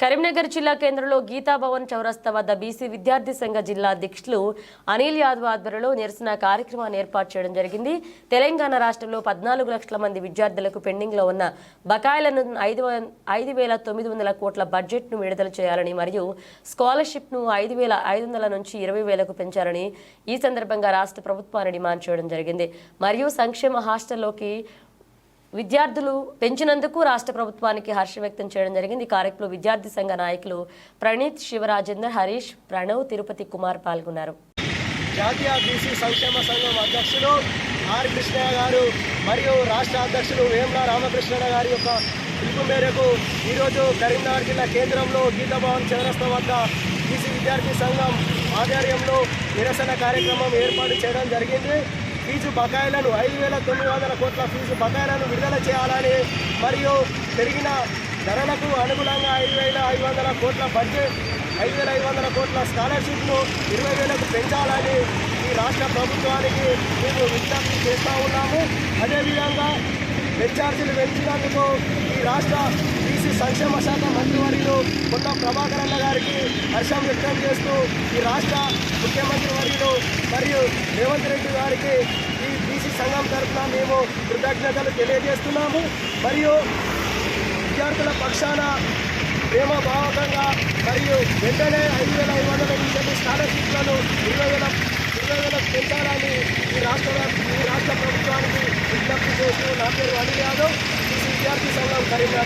కరీంనగర్ జిల్లా కేంద్రంలో గీతాభవన్ చౌరస్తా వద్ద బీసీ విద్యార్థి సంఘ జిల్లా అధ్యక్షులు అనిల్ యాదవ్ ఆధ్వర్యంలో నిరసన కార్యక్రమాన్ని ఏర్పాటు చేయడం జరిగింది. తెలంగాణ రాష్ట్రంలో పద్నాలుగు లక్షల మంది విద్యార్థులకు పెండింగ్లో ఉన్న బకాయిలను ఐదు ఐదు వేల తొమ్మిది వందల కోట్ల బడ్జెట్ను విడుదల చేయాలని మరియు స్కాలర్షిప్ను ఐదు వేల ఐదు వందల నుంచి ఇరవై వేలకు పెంచాలని ఈ సందర్భంగా రాష్ట్ర ప్రభుత్వాన్ని డిమాండ్ చేయడం జరిగింది. మరియు సంక్షేమ హాస్టల్లోకి విద్యార్థులు పెంచినందుకు రాష్ట్ర ప్రభుత్వానికి హర్షం వ్యక్తం చేయడం జరిగింది. ఈ కార్యక్రమంలో విద్యార్థి సంఘ నాయకులు ప్రణీత్ శివరాజేందర్ హరీష్ ప్రణవ్ తిరుపతి కుమార్ పాల్గొన్నారు. జాతీయ బీసీ సంక్షేమ సంఘం అధ్యక్షులు ఆర్ కృష్ణయ్య గారు మరియు రాష్ట్ర అధ్యక్షులు వేముల రామకృష్ణ గారి యొక్క పిలుపు మేరకు ఈరోజు కరీంనగర్ జిల్లా కేంద్రంలో గీతాభవన్ చౌరస్తా వద్ద బీసీ విద్యార్థి సంఘం ఆధ్వర్యంలో నిరసన కార్యక్రమం ఏర్పాటు చేయడం జరిగింది. ఫీజు బకాయిలను ఐదు వేల తొమ్మిది వందల కోట్ల ఫీజు బకాయిలను విడుదల చేయాలని మరియు పెరిగిన ధరలకు అనుగుణంగా ఐదు వేల ఐదు వందల కోట్ల బడ్జెట్ ఐదు వేల ఐదు వందల కోట్ల స్కాలర్షిప్ను ఇరవై వేలకు పెంచాలని ఈ రాష్ట్ర ప్రభుత్వానికి మేము విజ్ఞప్తి చేస్తూ ఉన్నాము. అదేవిధంగా విద్యార్థులు పెంచినందుకు ఈ రాష్ట్ర బీసీ సంక్షేమ శాఖ మంత్రివర్యులు కొత్త ప్రభాకర్ అన్న గారికి హర్షం వ్యక్తం చేస్తూ ఈ రాష్ట్ర ముఖ్యమంత్రి వర్యులు మరియు రేవంత్ రెడ్డి గారికి ఈ బీసీ సంఘం తరఫున మేము కృతజ్ఞతలు తెలియజేస్తున్నాము. మరియు విద్యార్థుల పక్షాన ప్రేమ భావకంగా మరియు వెంటనే ఐదు వేల ఐదు వందల నుంచి స్కాలర్షిప్లను ఇరవై వేల ఇరవై వేలకు పెంచాలని ఈ రాష్ట్ర ఈ రాష్ట్ర ప్రభుత్వానికి విజ్ఞప్తి చేస్తూ నా పేరు అనిల్ యాదవ్. ఈ విద్యార్థి సంఘం కరీంనగర్.